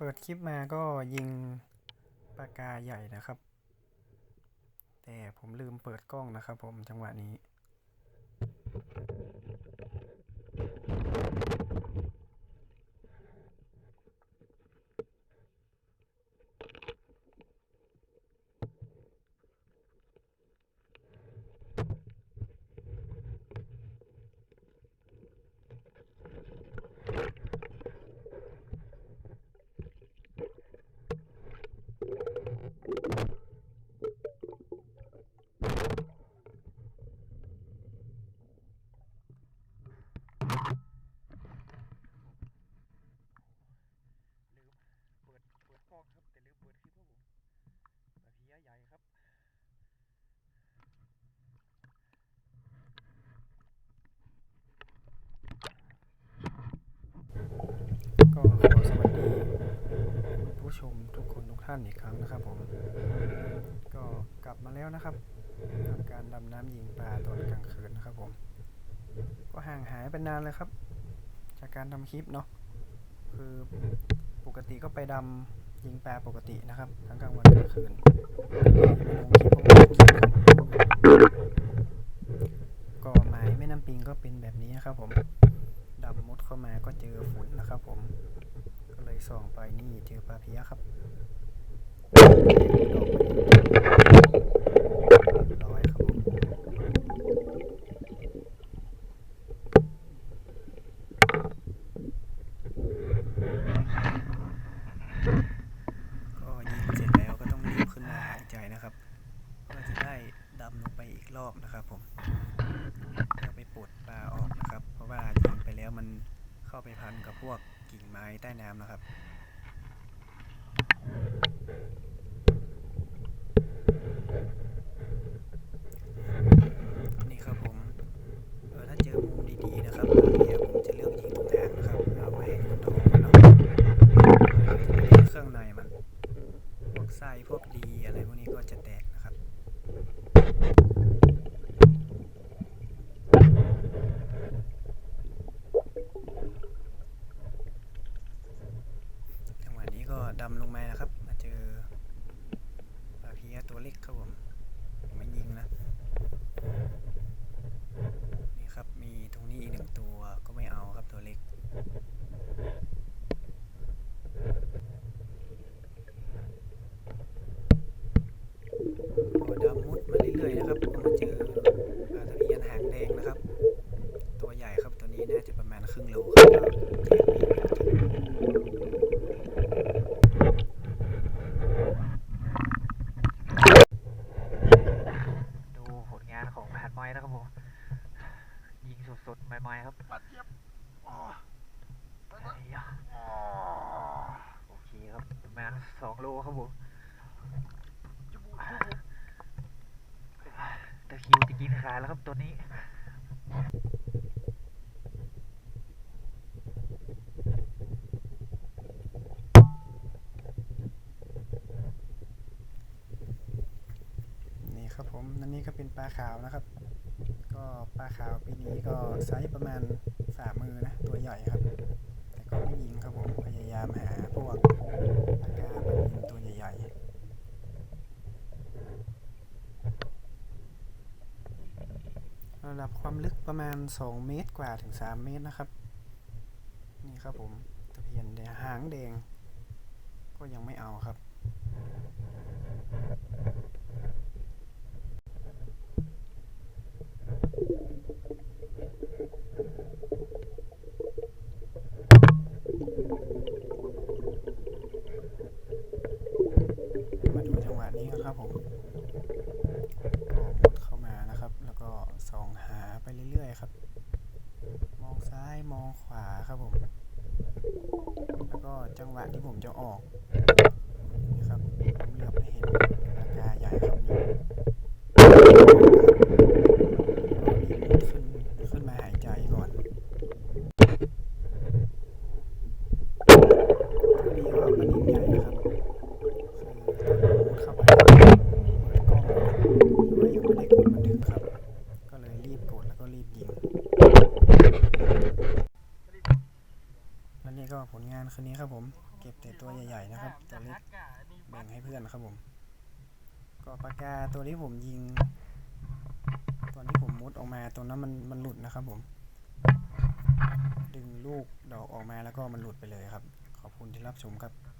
เปิดคลิปมาก็ยิงปากกาใหญ่นะครับ แต่ผมลืมเปิดกล้องนะครับผมจังหวะนี้ ลืมเปิดเปิดกล้องครับ แต่ลืมเปิดคลิปครับผมปลาเพี้ยใหญ่ครับ ก็ ขอสวัสดี ผู้ชมทุกคนทุกท่านอีกครั้งนะครับผม ก็กลับมาแล้วนะครับกับการดำน้ำยิงปลาตอนกลางคืนนะครับผม ก็ห่างหายไปนานเลยครับ จากการทำคลิปเนาะคือปกติก็ไปดำยิงปลาปกตินะครับ ทั้งกลางวันกลางคืนลงคลิปลงคลิปครับก็หมายแม่น้ำปิงก็เป็นแบบนี้นะครับผมดำมุดเข้ามาก็เจอฝุ่นนะครับผม ก็เลย สองไปนี่เจอปลาเพี้ยครับดอกไปเรียบร้อยครับก็ยิงเสร็จแล้วก็ต้องรีบขึ้นมาหายใจนะครับเพื่อจะได้ดำลงไปอีกรอบนะครับผมเพื่อไปปลดปลาออกนะครับ เพราะว่ายิงไปแล้วมันเข้าไปพันกับพวก กิ่งไม้ใต้น้ำนะครับ นี่ครับผมเออถ้าเจอมุมดีๆนะครับเดี๋ยวผมจะเลือกยิงตรงกลางนะครับเอาไว้ให้มันท้องมันเนาะเครื่องในมัน พวกไส้พวกดีอะไรพวกนี้ก็จะแตกนะครับ จังหวะนี้ก็ ดำลงมานะครับ มาเจอปลาเพียตัวเล็กครับผมมไม่ยิงนะ นี่ครับ มีตรงนี้อีกหนึ่งตัวก็ไม่เอาครับตัวเล็ก ดำมุดมาเรื่อยๆนะครับมาเจอปลาตะเพียนหางแดงนะครับ ตัวใหญ่ครับตัวนี้น่าจะประมาณครึ่งโลครับก็แยกมีด ดูผลงานของผ่านไม้นะครับผม ยิง สดๆ ใหม่ๆ ครับปัดเจี๊ยบอ๋อไอ้ยะอ๋อโอเคครับประมาณสองโลครับผมจมูกตะคริวจะกินขาแล้วครับตัวนี้นี่ครับผมนั่นนี่ก็เป็นปลาขาวนะครับ ก็ปลาขาวปีนี้ก็ไซส์ประมาณฝ่ามือนะ ตัวใหญ่ครับ แต่ก็ไม่ยิงครับผมพยายามหาพวกปลากาปลานิลตัวใหญ่ๆระดับความลึกประมาณ 2 เมตรกว่าถึง 3 เมตรนะครับ นี่ครับผมตะเพียนแดงหางแดง ก็ยังไม่เอาครับ มาดูจังหวะนี้นะครับผมก็มุดเข้ามานะครับ แล้วก็ส่องหาไปเรื่อยๆครับ มองซ้ายมอง ขวาครับผม แล้วก็จังหวะที่ผมจะออกนะครับผมเหลือบไม่เห็นปากกาใหญ่ครับนี่ขึ้นมาหายใจก่อนตัวนี้ก็ปลานิลใหญ่นะครับ คือเข้าไปเปิดกล้องแต่ว่ายังไม่ได้กดบันทึกครับ ก็เลยรีบกดแล้วก็รีบยิงและนี่ก็ผลงาน คืนนี้ครับผม เก็บแต่ตัวใหญ่ๆนะครับตัวเล็กแบ่งให้เพื่อนนะครับผม ก็ปากกาตัวที่ผมยิง ตอนที่ผมมุดออกมาตัวนั้นมันมันหลุดนะครับผม ดึงลูกดอกออกมาแล้วก็มันหลุดไปเลยครับ ขอบคุณที่รับชมครับ